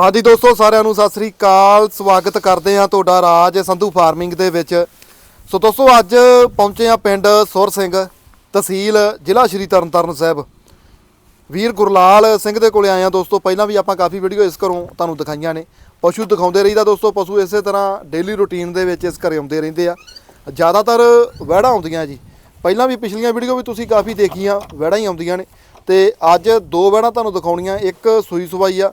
ਹਾਂਜੀ ਦੋਸਤੋ, ਸਾਰਿਆਂ ਨੂੰ ਸਤਿ ਸ੍ਰੀ ਅਕਾਲ। ਸਵਾਗਤ ਕਰਦੇ ਹਾਂ ਤੁਹਾਡਾ ਰਾਜ ਸੰਧੂ ਫਾਰਮਿੰਗ ਦੇ ਵਿੱਚ। ਸੋ ਦੋਸਤੋ, ਅੱਜ ਪਹੁੰਚੇ ਹਾਂ ਪਿੰਡ ਸੁਰ ਸਿੰਘ ਤਹਿਸੀਲ, ਜ਼ਿਲ੍ਹਾ ਸ਼੍ਰੀ ਤਰਨਤਾਰਨ ਸਾਹਿਬ। ਵੀਰ ਗੁਰਲਾਲ ਸਿੰਘ ਦੇ ਕੋਲੇ ਆਏ ਹਾਂ ਦੋਸਤੋ। ਪਹਿਲਾਂ ਵੀ ਆਪਾਂ ਕਾਫੀ ਵੀਡੀਓ ਇਸ ਘਰੋਂ ਤੁਹਾਨੂੰ ਦਿਖਾਈਆਂ ਨੇ। ਪਸ਼ੂ ਦਿਖਾਉਂਦੇ ਰਹੀਦਾ ਦੋਸਤੋ, ਪਸ਼ੂ ਇਸੇ ਤਰ੍ਹਾਂ ਡੇਲੀ ਰੁਟੀਨ ਦੇ ਵਿੱਚ ਇਸ ਘਰੇ ਆਉਂਦੇ ਰਹਿੰਦੇ ਆ। ਜ਼ਿਆਦਾਤਰ ਵਹਿੜਾਂ ਆਉਂਦੀਆਂ ਜੀ। ਪਹਿਲਾਂ ਵੀ ਪਿਛਲੀਆਂ ਵੀਡੀਓ ਵੀ ਤੁਸੀਂ ਕਾਫੀ ਦੇਖੀਆਂ, ਵਹਿੜਾਂ ਹੀ ਆਉਂਦੀਆਂ ਨੇ। ਤੇ ਅੱਜ ਦੋ ਵਹਿੜਾਂ ਤੁਹਾਨੂੰ ਦਿਖਾਉਣੀਆਂ, ਇੱਕ ਸੂਈ ਸਵਾਈ ਆ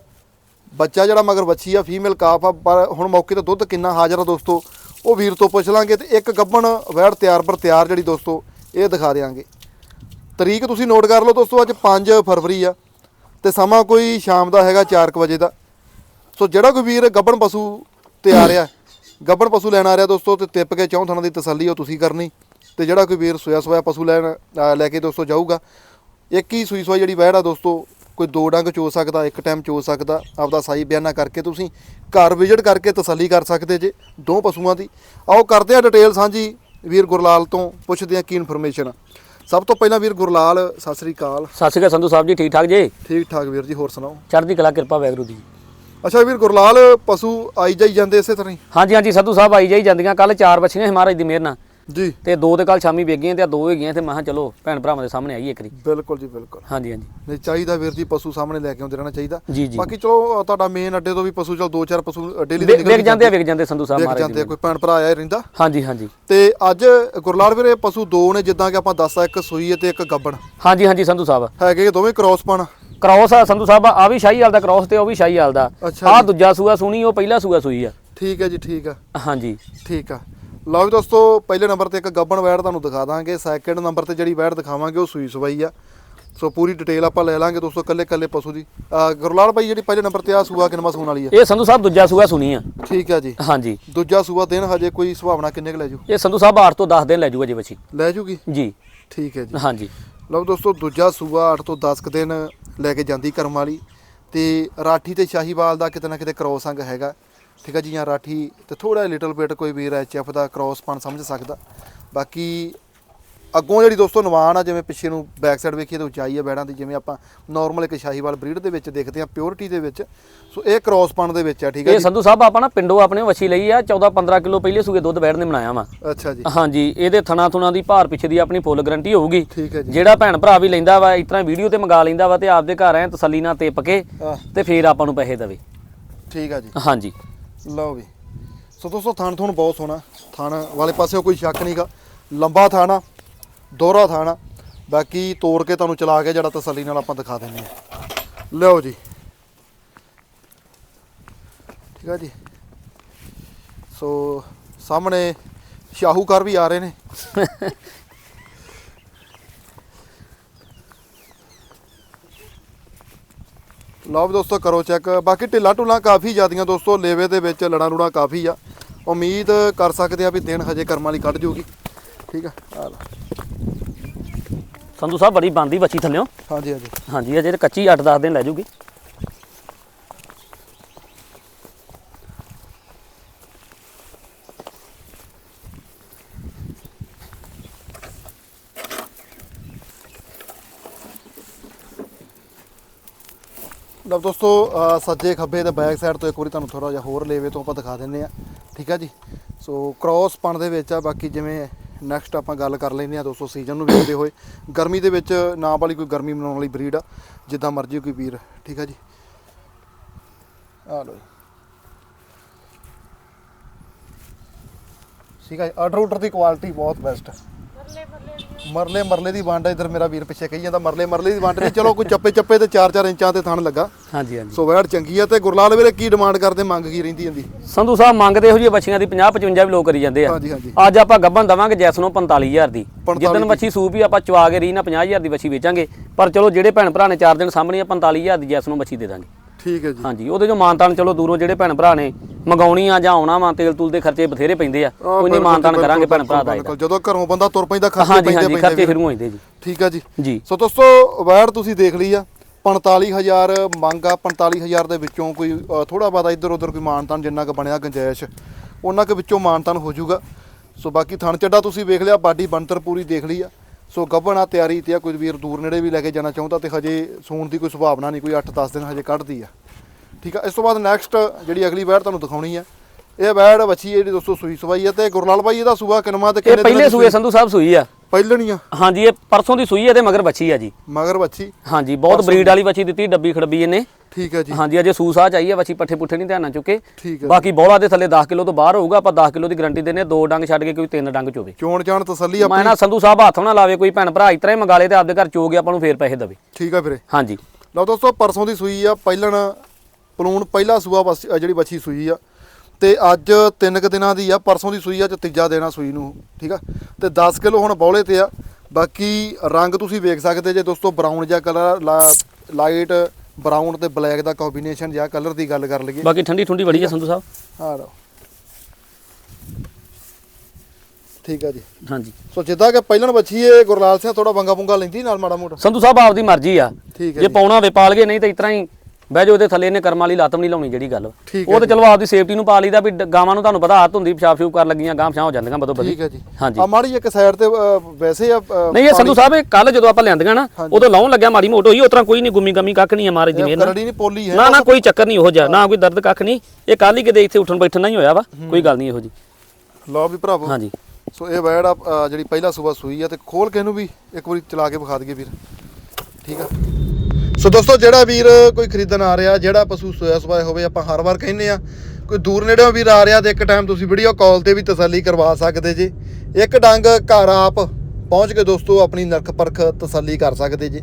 ਬੱਚਾ ਜਿਹੜਾ ਮਗਰ ਵੱਛੀ ਆ ਫੀਮੇਲ ਕਾਫ ਆ, ਪਰ ਹੁਣ ਮੌਕੇ ਤੇ ਦੁੱਧ ਕਿੰਨਾ ਹਾਜ਼ਰ ਆ ਦੋਸਤੋ, ਉਹ ਵੀਰ ਤੋਂ ਪੁੱਛ ਲਾਂਗੇ ਤੇ ਇੱਕ ਗੱਬਣ ਵੈੜ ਤਿਆਰ ਪਰ ਤਿਆਰ ਜਿਹੜੀ ਦੋਸਤੋ, ਇਹ ਦਿਖਾ ਦਿਆਂਗੇ। ਤਰੀਕ ਤੁਸੀਂ ਨੋਟ ਕਰ ਲਓ ਦੋਸਤੋ, ਅੱਜ 5 ਫਰਵਰੀ ਆ ਤੇ ਸਮਾਂ ਕੋਈ ਸ਼ਾਮ ਦਾ ਹੈਗਾ 4:00 ਵਜੇ ਦਾ। ਸੋ ਜਿਹੜਾ ਕੋਈ ਵੀਰ ਗੱਬਣ ਪਸ਼ੂ ਤੇ ਆ ਰਿਹਾ ਗੱਬਣ ਪਸ਼ੂ ਲੈਣ ਆ ਰਿਹਾ ਦੋਸਤੋ, ਤੇ ਤਿੱਪ ਕੇ ਚੌਂ ਥਾਂ ਦੀ ਤਸੱਲੀ ਉਹ ਤੁਸੀਂ ਕਰਨੀ, ਤੇ ਜਿਹੜਾ ਕੋਈ ਵੀਰ ਸੋਇਆ ਸੋਇਆ ਪਸ਼ੂ ਲੈਣ ਲੈ ਕੇ ਦੋਸਤੋ ਜਾਊਗਾ। ਇੱਕ ਹੀ ਸੂਈ ਸੋਈ ਜਿਹੜੀ ਵਹਿੜ ਆ ਦੋਸਤੋ ਕੋਈ ਦੋ ਡੰਗ ਚੋ ਸਕਦਾ ਇੱਕ ਟਾਈਮ ਚੋ ਸਕਦਾ ਆਪਦਾ ਸਾਈ ਬਿਆਨਾ ਕਰਕੇ ਤੁਸੀਂ ਘਰ ਵਿਜ਼ਿਟ ਕਰਕੇ ਤਸੱਲੀ ਕਰ ਸਕਦੇ ਜੇ ਦੋ ਪਸ਼ੂਆਂ ਦੀ। ਆਓ ਕਰਦੇ ਆ ਡਿਟੇਲ ਸਾਂਝੀ ਵੀਰ ਗੁਰਲਾਲ ਤੋਂ ਪੁੱਛਦੇ ਆ ਕੀ ਇਨਫੋਰਮੇਸ਼ਨ ਸਭ ਤੋਂ ਪਹਿਲਾਂ ਵੀਰ ਗੁਰਲਾਲ ਸਤਿ ਸ੍ਰੀ ਅਕਾਲ। ਸਤਿ ਸ਼੍ਰੀ ਅਕਾਲ ਸੰਧੂ ਸਾਹਿਬ ਜੀ ਠੀਕ ਠਾਕ ਜੀ? ਠੀਕ ਠਾਕ ਵੀਰ ਜੀ ਹੋਰ ਸੁਣਾਓ? ਚੜ੍ਹਦੀ ਕਲਾ ਕਿਰਪਾ ਵੈਗਰੂ ਦੀ ਅੱਛਾ ਵੀਰ ਗੁਰਲਾਲ ਪਸ਼ੂ ਆਈ ਜਾਈ ਜਾਂਦੇ ਇਸੇ ਤਰ੍ਹਾਂ ਹੀ? ਹਾਂਜੀ ਹਾਂਜੀ ਸੰਧੂ ਸਾਹਿਬ ਆਈ ਜਾਈ ਜਾਂਦੀਆਂ ਕੱਲ ਚਾਰ ਬੱਚੀਆਂ ਸੀ ਮਹਾਰਾਜ ਦੀ ਮਿਹਰ ਨਾਲ। ਜੀ। ਤੇ ਦੋ ਤੇ ਕੱਲ ਸ਼ਾਮੀ ਵੇਗੀਆਂ ਤੇ ਆਹ ਦੋ ਹੈਗੀਆਂ ਤੇ ਮੈਂ ਕਿਹਾ ਚਲੋ ਭੈਣ ਭਰਾਵਾਂ ਦੇ ਸਾਹਮਣੇ ਆਈਏ ਕਰੀ ਬਿਲਕੁਲ ਜੀ ਬਿਲਕੁਲ। ਹਾਂਜੀ ਹਾਂਜੀ। ਨਹੀਂ ਚਾਹੀਦਾ ਵੀਰ ਜੀ ਪਸ਼ੂ ਸਾਹਮਣੇ ਲੈ ਕੇ ਆਉਂਦੇ ਰਹਿਣਾ ਚਾਹੀਦਾ। ਜੀ ਜੀ। ਬਾਕੀ ਚਲੋ ਅ, ਤੁਹਾਡਾ ਮੇਨ ਅੱਡੇ ਤੋਂ ਵੀ ਪਸ਼ੂ ਚਲ ਦੋ ਚਾਰ ਪਸ਼ੂ ਡੇਲੀ ਦੇ ਵੇਗ ਜਾਂਦੇ ਆ ਵੇਗ ਜਾਂਦੇ ਸੰਧੂ ਸਾਹਿਬ ਦੇਖ ਮਹਾਰਾਜ ਜਾਂਦੇ ਦੀ ਆ, ਕੋਈ ਭੈਣ ਭਰਾ ਆਇਆ ਹੀ ਰਹਿੰਦਾ ਹਾਂਜੀ ਹਾਂਜੀ। ਤੇ ਅੱਜ ਗੁਰਲਾਲ ਵੀਰੇ ਪਸ਼ੂ ਦੋ ਨੇ ਜਿੱਦਾਂ ਕਿ ਆਪਾਂ ਦੱਸਦਾ ਇੱਕ ਸੂਈ ਹੈ ਤੇ ਇੱਕ ਗੱਬਣ। ਹਾਂਜੀ ਹਾਂਜੀ ਸੰਧੂ ਸਾਹਿਬ। ਹੈਗੇ ਦੋਵੇਂ ਕ੍ਰਾਸ ਪਣ ਕ੍ਰਾਸ ਆ ਸੰਧੂ ਸਾਹਿਬ ਆ ਵੀ ਸ਼ਾਹੀ ਹਾਲ ਦਾ ਕ੍ਰਾਸ ਤੇ ਉਹ ਵੀ ਸ਼ਾਹੀ ਹਾਲ ਦਾ। ਅੱਛਾ ਆ। ਦੂਜਾ ਸੂਆ ਸੁਣੀ ਉਹ ਪਹਿਲਾ ਸੂਆ ਸੂਈ ਆ। ਠੀਕ ਹੈ ਜੀ ਠੀਕ ਆ। ਹਾਂਜੀ। ਠੀਕ ਆ। ਲਓ ਵੀ ਦੋਸਤੋ ਪਹਿਲੇ ਨੰਬਰ ਤੇ ਇੱਕ ਗੱਬਣ ਵੈੜ ਤੁਹਾਨੂੰ ਦਿਖਾ ਦਾਂਗੇ। ਸੈਕਿੰਡ ਨੰਬਰ ਤੇ ਜਿਹੜੀ ਵੈੜ ਦਿਖਾਵਾਂਗੇ ਉਹ ਸੂਈ ਸਵਾਈ ਆ। ਸੋ ਪੂਰੀ ਡਿਟੇਲ ਆਪਾਂ ਲੈ ਲਾਂਗੇ ਦੋਸਤੋ ਕੱਲੇ ਕੱਲੇ ਪਸ਼ੂ ਦੀ। ਗੁਰਲਾਲ ਭਾਈ ਜਿਹੜੀ ਪਹਿਲੇ ਨੰਬਰ ਤੇ ਆ ਸੂਆ ਕਿੰਨਵਾ ਸੂਣ ਵਾਲੀ ਆ? ਇਹ ਸੰਧੂ ਸਾਹਿਬ ਦੂਜਾ ਸੂਆ ਸੁਣੀ ਆ। ਠੀਕ ਆ ਜੀ। ਹਾਂਜੀ। ਦੂਜਾ ਸੂਆ ਦਿਨ ਹਜੇ ਕੋਈ ਸੁਭਾਵਨਾ ਕਿੰਨੇ ਕੁ ਲੈ ਜੂ? ਇਹ ਸੰਧੂ ਸਾਹਿਬ 8 ਤੋਂ 10 ਦਿਨ ਲੈ ਜੂਗਾ ਜੀ ਬੱਚੀ ਲੈ ਜੂਗੀ? ਜੀ। ਠੀਕ ਹੈ ਜੀ। ਹਾਂਜੀ। ਲਓ ਦੋਸਤੋ ਦੂਜਾ ਸੂਆ 8 ਤੋਂ 10 ਕੁ ਦਿਨ ਲੈ ਕੇ ਜਾਂਦੀ ਕਰਮ ਵਾਲੀ। ਤੇ ਰਾਠੀ ਤੇ ਸ਼ਾਹੀਵਾਲ ਦਾ ਕਿਤੇ ਨਾ ਕਿਤੇ ਕ੍ਰੋਸ ਅੰਗ ਹੈਗਾ। ਠੀਕ ਹੈ ਜੀ ਜਾਂ ਰਾਠੀ ਤੇ ਥੋੜਾ ਲਿਟਲ ਬਿਟ ਕੋਈ ਵੀਰ ਐਚਐਫ ਦਾ ਕ੍ਰੋਸ ਪਣ ਸਮਝ ਸਕਦਾ। ਬਾਕੀ ਅੱਗੋਂ ਜਿਹੜੀ ਦੋਸਤੋ ਨਵਾਨ ਆ ਜਿਵੇਂ ਪਿੱਛੇ ਨੂੰ ਬੈਕ ਸਾਈਡ ਵੇਖੀਏ ਤਾਂ ਉਚਾਈ ਆ ਬੈੜਾਂ ਦੀ ਜਿਵੇਂ ਆਪਾਂ ਨਾਰਮਲ ਇੱਕ ਸ਼ਾਹੀਵਾਲ ਬਰੀਡ ਦੇ ਵਿੱਚ ਦੇਖਦੇ ਆ ਪਿਓਰਿਟੀ ਦੇ ਵਿੱਚ। ਸੋ ਇਹ ਕ੍ਰੋਸ ਪਣ ਦੇ ਵਿੱਚ ਆ ਠੀਕ ਹੈ ਇਹ ਸੰਧੂ ਸਾਹਿਬ ਆਪਾਂ ਨਾ ਪਿੰਡੋਂ ਆਪਣੇ ਵੱਛੀ ਲਈ ਆ 14 15 ਕਿਲੋ ਪਹਿਲੇ ਸੂਏ ਦੁੱਧ ਬੈਠ ਨੇ ਬਣਾਇਆ ਵਾ। ਅੱਛਾ ਜੀ। ਹਾਂਜੀ ਇਹਦੇ ਥਣਾ ਥੁਣਾ ਦੀ ਭਾਰ ਪਿੱਛੇ ਦੀ ਆਪਣੀ ਫੁੱਲ ਗਰੰਟੀ ਹੋਊਗੀ। ਜਿਹੜਾ ਭੈਣ ਭਰਾ ਵੀ ਲੈਂਦਾ ਵਾ ਇਸ ਤਰ੍ਹਾਂ ਵੀਡੀਓ ਤੇ ਮੰਗਾ ਲੈਂਦਾ ਵਾ ਤੇ ਆਪਦੇ ਘਰ ਐ ਤਸੱਲੀ ਨਾਲ ਤਿਪ ਕੇ ਤੇ ਫੇਰ ਆਪਾਂ ਨੂੰ ਪੈਸੇ ਦੇਵੇ। ਠੀਕ ਆ ਜੀ। ਹਾਂਜੀ। ਲਓ ਵੀ। ਸੋ ਦੋਸਤੋ, ਥਾਣ ਥਣ ਬਹੁਤ ਸੋਹਣਾ। ਥਾਣ ਵਾਲੇ ਪਾਸੇ ਕੋਈ ਸ਼ੱਕ ਨਹੀਂਗਾ ਲੰਬਾ ਥਣ ਆ, ਦੋਹਰਾ ਥਾਣ ਆ। ਬਾਕੀ ਤੋੜ ਕੇ ਤੁਹਾਨੂੰ ਚਲਾ ਕੇ ਜਿਹੜਾ ਤਸੱਲੀ ਨਾਲ ਆਪਾਂ ਦਿਖਾ ਦਿੰਨੇ ਆ ਲਓ ਜੀ। ਠੀਕ ਆ ਜੀ। ਸੋ ਸਾਹਮਣੇ ਸ਼ਾਹੂਕਾਰ ਵੀ ਆ ਰਹੇ ਨੇ। ਲਓ ਵੀ ਦੋਸਤੋ ਕਰੋ ਚੈੱਕ। ਬਾਕੀ ਢਿੱਲਾ ਢੁੱਲਾ ਕਾਫੀ ਜ਼ਿਆਦੀਆਂ ਦੋਸਤੋ ਲੇਵੇ ਦੇ ਵਿੱਚ ਲੜਾ ਲੂੜਾ ਕਾਫੀ ਆ। ਉਮੀਦ ਕਰ ਸਕਦੇ ਆ ਵੀ ਦਿਨ ਹਜੇ ਕਰਮਾਂ ਵਾਲੀ ਕੱਢ ਜੂਗੀ। ਠੀਕ ਆ? ਆ ਲਓ। ਸੰਧੂ ਸਾਹਿਬ ਬੜੀ ਬੰਦੀ ਬੱਚੀ ਥੱਲਿਓ। ਹਾਂਜੀ ਹਾਂਜੀ। ਹਾਂਜੀ ਅਜੇ ਤਾਂ ਕੱਚੀ 8-10 ਦਿਨ ਲੈ ਜੂਗੀ। ਲਓ ਦੋਸਤੋ ਸੱਜੇ ਖੱਬੇ ਤੇ ਬੈਕ ਸਾਈਡ ਤੋਂ ਇੱਕ ਵਾਰੀ ਤੁਹਾਨੂੰ ਥੋੜਾ ਜਿਹਾ ਹੋਰ ਲੇਵੇ ਤੋਂ ਆਪਾਂ ਦਿਖਾ ਦਿੰਨੇ ਆ ਠੀਕ ਆ ਜੀ? ਸੋ ਕ੍ਰਾਸ ਪਣ ਦੇ ਵਿੱਚ ਆ, ਬਾਕੀ ਜਿਵੇਂ ਨੈਕਸਟ ਆਪਾਂ ਗੱਲ ਕਰ ਲੈਂਦੇ ਆ ਦੋਸਤੋ ਸੀਜ਼ਨ ਨੂੰ ਵੇਖਦੇ ਹੋਏ। ਗਰਮੀ ਦੇ ਵਿੱਚ ਨਾ ਵਾਲੀ ਕੋਈ ਗਰਮੀ ਮਨਾਉਣ ਵਾਲੀ ਬਰੀਡ ਆ, ਜਿੱਦਾਂ ਮਰਜ਼ੀ ਕੋਈ ਵੀਰ, ਠੀਕ ਆ ਜੀ? ਆ ਲਓ ਜੀ। ਠੀਕ ਹੈ ਆਰਡਰ ਆਰਡਰ ਦੀ ਕੁਆਲਿਟੀ ਬਹੁਤ ਬੈਸਟ ਮਰਲੇ ਮਰਲੇ ਦੀ ਵੰਡ ਇਧਰ ਮੇਰਾ ਵੀਰ ਪਿੱਛੇ ਕਹੀ ਜਾਂਦਾ ਮਰਲੇ ਮਰਲੇ ਦੀ ਵੰਡ ਨੇ। ਚਲੋ ਕੋਈ ਚੱਪੇ ਚੱਪੇ ਤੇ 4-4 ਇੰਚਾਂ ਤੇ ਥਣ ਲੱਗਾ। ਹਾਂਜੀ ਹਾਂਜੀ। ਸੋ ਵੈੜ ਚੰਗੀ ਆ ਤੇ ਗੁਰਲਾਲ ਵੀਰੇ ਕੀ ਡਿਮਾਂਡ ਕਰਦੇ ਮੰਗ ਕੀ ਰਹਿੰਦੀ ਜਾਂਦੀ ਸੰਧੂ ਸਾਹਿਬ ਮੰਗਦੇ ਇਹੋ ਜਿਹੀ ਬੱਚੀਆਂ ਦੀ 50-55 ਵੀ ਲੋਕ ਕਰੀ ਜਾਂਦੇ ਆ। ਹਾਂਜੀ ਹਾਂਜੀ। ਅੱਜ ਆਪਾਂ ਗੱਬਨ ਦਵਾਂਗੇ ਜੈਸ ਨੂੰ 45000 ਦੀ। 45 ਜਿੱਦਨ ਬੱਚੀ ਸੂਪ ਹੀ ਆਪਾਂ ਚਵਾ ਕੇ ਰੀ ਨਾ 50000 ਦੀ ਬੱਚੀ ਵੇਚਾਂਗੇ। ਪਰ ਚਲੋ ਜਿਹੜੇ ਭੈਣ ਭਰਾ ਨੇ 4 ਦਿਨ ਸਾਹਮਣੇ ਆ 45000 ਦੀ ਜੈਸ ਨੂੰ ਬੱਚੀ ਦੇ ਦਾਂਗੇ। ਠੀਕ ਹੈ ਜੀ। ਹਾਂਜੀ ਉਹਦੇ ਜੋ ਮਾਨਤਾਨ ਚਲੋ ਦੂਰੋਂ ਜਿਹੜੇ ਭੈਣ ਭਰਾ ਨੇ ਮੰਗਾਉਣੀ ਆ ਜਾਂ ਆਉਣਾ ਵਾ ਤੇਲ ਤੂਲ ਦੇ ਖਰਚੇ ਬਥੇਰੇ ਪੈਂਦੇ ਆ। ਕੋਈ ਨਹੀਂ ਮਾਨਤਾਨ ਕਰਾਂਗੇ ਭੈਣ ਭਰਾ ਦਾ ਬਿਲਕੁਲ। ਜਦੋਂ ਘਰੋਂ ਬੰਦਾ ਤੁਰ ਪੈਂਦਾ ਖਰਚੇ ਪੈਂਦੇ ਹਾਂਜੀ ਪੈਂਦੇ ਖਰਚੇ। ਸ਼ੁਰੂ ਹੋ ਜਾਂਦੇ ਜੀ। ਠੀਕ ਆ ਜੀ। ਜੀ। ਸੋ ਦੋਸਤੋ ਵੈੜ ਤੁਸੀਂ ਦੇਖ ਲਈ ਆ। 45000 ਮੰਗ ਆ 45000 ਦੇ ਵਿੱਚੋਂ ਕੋਈ ਥੋੜਾ ਬਾਦਾ ਇੱਧਰ ਉੱਧਰ ਕੋਈ ਮਾਨਤਾਨ ਜਿੰਨਾ ਕੁ ਬਣਿਆ ਗੁੰਜਾਇਸ਼ ਉਹਨਾਂ ਕੁ ਵਿੱਚੋਂ ਮਾਨਤਾਨ ਹੋ ਜਾਊਗਾ। ਸੋ ਬਾਕੀ ਥਣ ਚੱਡਾ ਤੁਸੀਂ ਵੇਖ ਲਿਆ ਬਾਡੀ ਬਣਤਰ ਪੂਰੀ ਦੇਖ ਲਈ ਆ। ਸੋ ਗੱਭਣਾ ਤਿਆਰੀ ਤੇ ਆ ਕੋਈ ਵੀਰ ਦੂਰ ਨੇੜੇ ਵੀ ਲੈ ਕੇ ਜਾਣਾ ਚਾਹੁੰਦਾ ਤੇ ਹਜੇ ਸੂਣ ਦੀ ਕੋਈ ਸੁਭਾਵਨਾ ਨਹੀਂ ਕੋਈ 8-10 ਦਿਨ ਹਜੇ ਕੱਢਦੀ ਆ। ਠੀਕ ਆ ਇਸ ਤੋਂ ਬਾਅਦ ਨੈਕਸਟ ਜਿਹੜੀ ਅਗਲੀ ਵੈੜ ਤੁਹਾਨੂੰ ਦਿਖਾਉਣੀ ਆ ਇਹ ਵੈੜ ਵੱਛੀ ਜਿਹੜੀ ਦੋਸਤੋ ਸੂਈ ਸਵਾਈ ਆ ਤੇ ਗੁਰਲਾਲ ਭਾਈ ਇਹਦਾ ਸੂਆ ਕਿਨਮਾ ਤੇ ਇਹ ਕਿੰਨੇ ਪਹਿਲੇ ਸੂਏ ਸੰਧੂ ਸਾਹਿਬ ਸੂਈ ਆ। ਪਹਿਲਣੀ ਆ। ਹਾਂਜੀ ਇਹ ਪਰਸੋਂ ਦੀ ਸੂਈ ਹੈ ਤੇ ਮਗਰ ਬੱਚੀ ਆ ਜੀ। ਮਗਰ ਵੱਛੀ। ਹਾਂਜੀ ਬਹੁਤ ਬਰੀਡ ਵਾਲੀ ਬੱਚੀ ਦਿੱਤੀ ਡੱਬੀ ਖੜਬੀ ਇਹਨੇ। ਠੀਕ ਹੈ ਜੀ। ਹਾਂਜੀ ਅਜੇ ਸੂਸਾ ਚਾਹੀਏ ਬੱਚੀ ਪੱਠੇ ਪੁੱਠੇ ਨਹੀਂ ਧਿਆਨ ਚੁੱਕੇ। ਠੀਕ ਹੈ ਬਾਕੀ ਬੋਲਾ ਦੇ ਥੱਲੇ 10 ਕਿਲੋ ਤੋਂ ਬਾਹਰ ਹੋਊਗਾ ਆਪਾਂ 10 ਕਿਲੋ ਦੀ ਗਾਰੰਟੀ ਦਿੰਨੇ ਦੋ ਡੰਗ ਛੱਡ ਕੇ ਕੋਈ ਤਿੰਨ ਡੰਗ ਚੋਵੇ ਚੋਣ ਜਾਣ ਤਸੱਲੀ ਆ ਮੈਂ ਨਾ ਸੰਧੂ ਸਾਹਿਬ ਹੱਥ ਨਾ ਲਾਵੇ ਕੋਈ ਭੈਣ ਭਰਾ ਇਤਰਾ ਹੀ ਮੰਗਾ ਲੇ ਤੇ ਆਪਦੇ ਘਰ ਚੋ ਕੇ ਆਪਾਂ ਨੂੰ ਫੇਰ ਪੈਸੇ ਦੇਵੇ। ਠੀਕ ਆ ਵੀਰੇ। ਹਾਂਜੀ। ਲਓ ਦੋਸਤੋ ਪਰਸੋਂ ਦੀ ਸੂਈ ਆ ਪਹਿਲਣ ਪਲੂਣ ਪਹਿਲਾ ਸੂਆ ਜਿਹੜੀ ਵੱਛੀ ਸੂਈ ਆ। ਤੇ ਅੱਜ ਤਿੰਨ ਕੁ ਦਿਨਾਂ ਦੀ ਆ ਪਰਸੋਂ ਦੀ ਸੂਈ ਆ ਤੇ ਤੀਜਾ ਦੇਣਾ ਸੂਈ ਨੂੰ ਠੀਕ ਆ? ਤੇ 10 ਕਿਲੋ ਹੁਣ ਬੌਲੇ ਤੇ ਆ। ਬਾਕੀ ਰੰਗ ਤੁਸੀਂ ਵੇਖ ਸਕਦੇ ਜੇ ਦੋਸਤੋ ਬਰਾਊਨ ਜਿਹਾ ਕਲਰ ਲਾਈਟ ਬਰਾਊਨ ਤੇ ਬਲੈਕ ਦਾ ਕੰਬੀਨੇਸ਼ਨ ਜਿਹਾ ਕਲਰ ਦੀ ਗੱਲ ਕਰ ਲਈਏ। ਬਾਕੀ ਠੰਡੀ ਠੁੰਡੀ ਬੜੀ ਹੈ ਸੰਧੂ ਸਾਹਿਬ। ਆ ਲਓ। ਠੀਕ ਆ ਜੀ। ਹਾਂਜੀ। ਸੋ ਜਿੱਦਾਂ ਕਿ ਪਹਿਲਣ ਵੱਛੀ ਏ ਗੁਰਲਾਲ ਸਿੰਘ ਥੋੜਾ ਬੰਗਾ ਪੁੰਗਾ ਲੈਂਦੀ ਨਾਲ ਮਾੜਾ ਮੋਟਾ। ਸੰਧੂ ਸਾਹਿਬ ਆਪਦੀ ਮਰਜ਼ੀ ਆ। ਠੀਕ ਹੈ ਜੇ ਜੀ। ਪਾਉਣਾ ਹੋਵੇ ਪਾਲ ਗਏ ਨਹੀਂ ਤਾਂ ਇਤਰਾ ਹੀ ਬਹਿ ਜਾਓ ਉਹਦੇ ਥੱਲੇ ਇਹਨੇ ਕਰਮ ਵਾਲੀ ਲੱਤ ਵੀ ਨਹੀਂ ਲਾਉਣੀ ਜਿਹੜੀ ਗੱਲ। ਹੈ ਉਹ ਤਾਂ ਚਲੋ ਆਪਦੀ ਸੇਫਟੀ ਨੂੰ ਪਾ ਲਈਦਾ ਵੀ ਗਾਵਾਂ ਨੂੰ ਤੁਹਾਨੂੰ ਪਤਾ ਹੱਥ ਹੁੰਦੀ ਪਿਸ਼ਾਬ ਸ਼ੂਬ ਕਰਨ ਲੱਗੀਆਂ ਗਾਂ ਪਛਾਂ ਹੋ ਜਾਂਦੀਆਂ ਬਦੋ ਬਦੀ। ਠੀਕ ਹੈ ਜੀ। ਹਾਂਜੀ। ਆ ਮਾੜੀ ਇੱਕ ਸਾਈਡ ਤੇ ਵੈਸੇ ਆ ਨਹੀਂ ਇਹ ਸੰਧੂ ਸਾਹਿਬ ਇਹ ਕੱਲ ਜਦੋਂ ਆਪਾਂ ਲਿਆਂਦੀਆਂ ਨਾ ਉਦੋਂ ਲਾਉਣ ਲੱਗਿਆ ਮਾੜੀ ਮੋਟ ਹੋਈ ਉਤਰਾ ਕੋਈ ਨਹੀਂ ਗੁੰਮੀ ਗਮੀ ਕੱਖ ਨਹੀਂ ਆ ਮਾਰੇ ਦੀ ਮਿਹਰ ਨਾਲ। ਕਰੜੀ ਨਹੀਂ ਪੋਲੀ ਹੈ। ਨਾ ਨਾ ਕੋਈ ਚੱਕਰ ਨਹੀਂ ਉਹ ਜਾ ਨਾ ਕੋਈ ਦਰਦ ਕੱਖ ਨਹੀਂ। ਇਹ ਕੱਲ ਹੀ ਕਿਤੇ ਇੱਥੇ ਉੱਠਣ ਬੈਠਣ ਨਹੀਂ ਹੋਇਆ ਵਾ ਕੋਈ ਗੱਲ ਨਹੀਂ ਇਹੋ ਜੀ। ਲਓ ਵੀ ਭਰਾਵੋ। ਹਾਂਜੀ। ਸੋ ਇਹ ਵੈੜ ਜਿਹੜੀ ਪਹਿਲਾ ਸੂਬਾ ਸੂਈ ਆ ਤੇ ਖੋਲ ਕੇ ਇਹਨੂੰ ਵੀ ਇੱਕ ਵਾਰੀ ਚਲਾ ਕੇ ਵਿਖਾ ਦਈਏ ਵੀਰ। ਠੀਕ ਆ? ਸੋ ਦੋਸਤੋ, ਜਿਹੜਾ ਵੀਰ ਕੋਈ ਖਰੀਦਣ ਆ ਰਿਹਾ, ਜਿਹੜਾ ਪਸ਼ੂ ਸੋਇਆ ਸਵਾਇਆ ਹੋਵੇ, ਆਪਾਂ ਹਰ ਵਾਰ ਕਹਿੰਦੇ ਆ ਕੋਈ ਦੂਰ ਨੇੜਿਓਂ ਵੀਰ ਆ ਰਿਹਾ ਤੇ ਇੱਕ ਟਾਈਮ ਤੁਸੀਂ ਵੀਡੀਓ ਕਾਲ ਤੇ ਵੀ ਤਸੱਲੀ ਕਰਵਾ ਸਕਦੇ ਜੀ। ਇੱਕ ਡੰਗ ਘਰ ਆਪ ਪਹੁੰਚ ਕੇ ਦੋਸਤੋ ਆਪਣੀ ਨਰਖ ਪਰਖ ਤਸੱਲੀ ਕਰ ਸਕਦੇ ਜੀ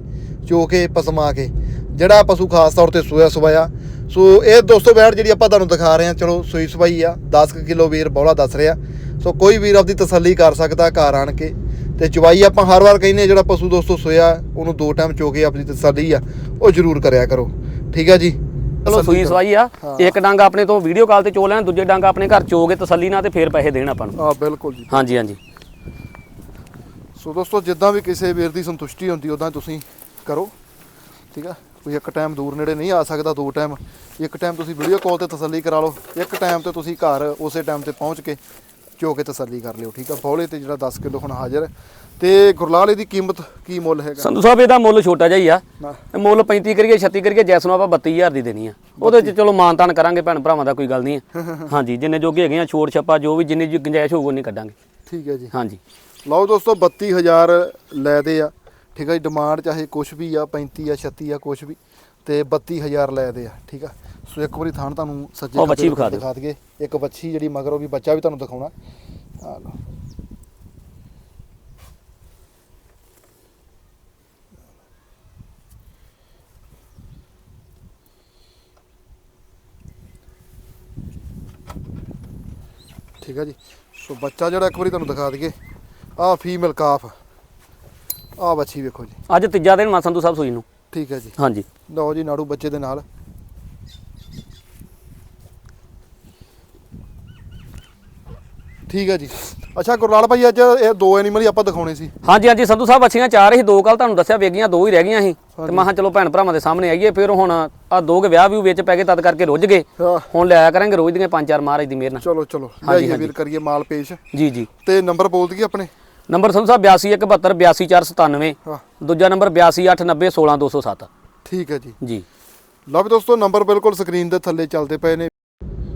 ਚੋ ਕੇ ਪਸਮਾ ਕੇ। ਜਿਹੜਾ ਪਸ਼ੂ ਖਾਸ ਤੌਰ ਤੇ ਸੋਇਆ ਸਵਾਇਆ। ਸੋ ਇਹ ਦੋਸਤੋ ਵੈੜ ਜਿਹੜੀ ਆਪਾਂ ਤੁਹਾਨੂੰ ਦਿਖਾ ਰਹੇ ਹਾਂ, ਚਲੋ ਸੂਈ ਸਵਾਈ ਆ 10 ਕਿਲੋ ਵੀਰ ਬੌਲਾ ਦੱਸ ਰਿਹਾ। ਸੋ ਕੋਈ ਵੀਰ ਆਪਦੀ ਤਸੱਲੀ ਕਰ ਸਕਦਾ ਘਰ ਆਣ ਕੇ। ਤੇ ਚਵਾਈ ਆਪਾਂ ਹਰ ਵਾਰ ਕਹਿੰਦੇ ਜਿਹੜਾ ਪਸ਼ੂ ਦੋਸਤੋ ਸੋਇਆ ਉਹਨੂੰ ਦੋ ਟਾਈਮ ਚੋ ਕੇ ਆਪਣੀ ਤਸੱਲੀ ਆ ਉਹ ਜ਼ਰੂਰ ਕਰਿਆ ਕਰੋ। ਠੀਕ ਆ ਜੀ? ਚਲੋ ਸੂਈ ਸਵਾਈ ਆ। ਇੱਕ ਡੰਗ ਆਪਣੇ ਤੋਂ ਵੀਡੀਓ ਕਾਲ ਤੇ ਚੋ ਲੈਣ ਦੂਜੇ ਡੰਗ ਆਪਣੇ ਘਰ ਚੋਗੇ ਤਸੱਲੀ ਨਾਲ ਤੇ ਫੇਰ ਪੈਸੇ ਦੇਣ ਆਪਾਂ ਨੂੰ। ਆ ਬਿਲਕੁਲ ਜੀ। ਹਾਂਜੀ ਹਾਂਜੀ। ਸੋ ਦੋਸਤੋ ਜਿੱਦਾਂ ਵੀ ਕਿਸੇ ਵੀਰ ਦੀ ਸੰਤੁਸ਼ਟੀ ਹੁੰਦੀ ਉਦਾਂ ਤੁਸੀਂ ਕਰੋ। ਠੀਕ ਆ? ਕੋਈ ਇੱਕ ਟਾਈਮ ਦੂਰ ਨੇੜੇ ਨਹੀਂ ਆ ਸਕਦਾ ਦੋ ਟਾਈਮ ਇੱਕ ਟਾਈਮ ਤੁਸੀਂ ਵੀਡੀਓ ਕਾਲ ਤੇ ਤਸੱਲੀ ਕਰਾ ਲਓ। ਇੱਕ ਟਾਈਮ ਤੇ ਤੁਸੀਂ ਘਰ ਉਸੇ ਟਾਈਮ ਤੇ ਪਹੁੰਚ ਕੇ ਚੋ ਕੇ ਤਸੱਲੀ ਕਰ ਲਿਓ ਠੀਕ ਆ? ਬੌਲੇ ਤੇ ਜਿਹੜਾ 10 ਕਿਲੋ ਹੁਣ ਹਾਜ਼ਰ। ਤੇ ਗੁਰਲਾਲ ਇਹਦੀ ਕੀਮਤ ਕੀ ਮੁੱਲ ਹੈਗਾ? ਸੰਧੂ ਸਾਹਿਬ ਇਹਦਾ ਮੁੱਲ ਛੋਟਾ ਜਿਹਾ ਹੀ ਆ। ਇਹ ਮੁੱਲ 35 ਕਰੀਏ 36 ਕਰੀਏ ਜੈਸ ਨੂੰ ਆਪਾਂ 32000 ਦੀ ਦੇਣੀ ਆ। ਉਹਦੇ ਚ ਚਲੋ ਮਾਨਤਾਨ ਕਰਾਂਗੇ ਭੈਣ ਭਰਾਵਾਂ ਦਾ ਕੋਈ ਗੱਲ ਨਹੀਂ ਹੈ ਹਾਂਜੀ ਜਿੰਨੇ ਜੋਗੇ ਹੈਗੇ ਆ ਛੋੜ ਛੱਪਾ ਜੋ ਵੀ ਜਿੰਨੀ ਜੀ ਗੁੰਜਾਇਸ਼ ਹੋਊਗੀ ਉਨੀ ਕੱਢਾਂਗੇ। ਠੀਕ ਹੈ ਜੀ। ਹਾਂਜੀ। ਲਓ ਦੋਸਤੋ 32000 ਲੈ ਦੇ ਆ। ਠੀਕ ਹੈ ਜੀ ਡਿਮਾਂਡ ਚਾਹੇ ਕੁਛ ਵੀ ਆ 35 ਆ 36 ਆ ਕੁਛ ਵੀ। ਤੇ 32000 ਲੈ ਦੇ ਆ ਠੀਕ ਆ? ਸੋ ਇੱਕ ਵਾਰੀ ਥਾਣ ਤੁਹਾਨੂੰ ਸੱਜੇ ਉਹ ਵੱਛੀ ਖੱਬੇ ਵਿਖਾ ਦਿਓ। ਦਿਖਾ ਦਈਏ। ਇੱਕ ਬੱਚੀ ਜਿਹੜੀ ਮਗਰ ਉਹ ਵੀ ਬੱਚਾ ਵੀ ਤੁਹਾਨੂੰ ਦਿਖਾਉਣਾ। ਆ ਲਓ। ਠੀਕ ਆ ਜੀ। ਸੋ ਬੱਚਾ ਜਿਹੜਾ ਇੱਕ ਵਾਰੀ ਤੁਹਾਨੂੰ ਦਿਖਾ ਦਈਏ। ਆ ਫੀਮੇਲ ਕਾਫ। ਆ ਬੱਚੀ ਵੇਖੋ ਜੀ। ਅੱਜ ਤੀਜਾ ਦਿਨ ਮਾ ਸੰਧੂ ਸਾਹਿਬ ਸੂਈ ਨੂੰ। ਠੀਕ ਹੈ ਜੀ। ਹਾਂਜੀ। ਲਓ ਜੀ ਨਾੜੂ ਬੱਚੇ ਦੇ ਨਾਲ। ਠੀਕ ਹੈ ਜੀ। ਅੱਛਾ ਗੁਰਲਾਲ ਭਾਈ ਅੱਜ ਇਹ ਦੋ ਐਨੀਮਲ ਹੀ ਆਪਾਂ ਦਿਖਾਉਣੇ ਸੀ। ਹਾਂਜੀ ਹਾਂਜੀ ਸੰਧੂ ਸਾਹਿਬ ਬੱਚੀਆਂ ਚਾਰ ਹੀ ਦੋ ਕੱਲ ਤੁਹਾਨੂੰ ਦੱਸਿਆ ਵੇਗੀਆਂ ਦੋ ਹੀ ਰਹਿ ਗਈਆਂ ਸੀ। ਤੇ ਮੈਂ ਕਿਹਾ ਚਲੋ ਭੈਣ ਭਰਾਵਾਂ ਦੇ ਸਾਹਮਣੇ ਆਈਏ ਫਿਰ ਹੁਣ ਆ ਦੋ ਕੇ ਵਿਆਹ ਵੀ ਵਿੱਚ ਪੈ ਗਏ ਤਦ ਕਰਕੇ ਰੁੱਝ ਗਏ। ਹਾਂ, ਹੁਣ ਲਿਆਇਆ ਕਰਾਂਗੇ ਰੋਜ਼ ਦੀਆਂ ਪੰਜ ਚਾਰ ਮਹਾਰਾਜ ਦੀ ਮਿਹਰ ਨਾਲ। ਚਲੋ ਚਲੋ ਹਾਂਜੀ, ਲਿਆਈਏ ਵੀਰ ਕਰੀਏ ਮਾਲ ਪੇਸ਼। ਜੀ ਜੀ। ਤੇ ਨੰਬਰ ਬੋਲ ਦਈਏ ਆਪਣੇ। ਨੰਬਰ ਸੰਧੂ ਸਾਹਿਬ 8217 82497 ਹਾਂ। ਦੂਜਾ ਨੰਬਰ 8289 16207 ਠੀਕ ਹੈ ਜੀ। ਜੀ। ਲਓ ਵੀ ਦੋਸਤੋ ਨੰਬਰ ਬਿਲਕੁਲ ਸਕਰੀਨ ਦੇ ਥੱਲੇ ਚੱਲਦੇ ਪਏ ਨੇ।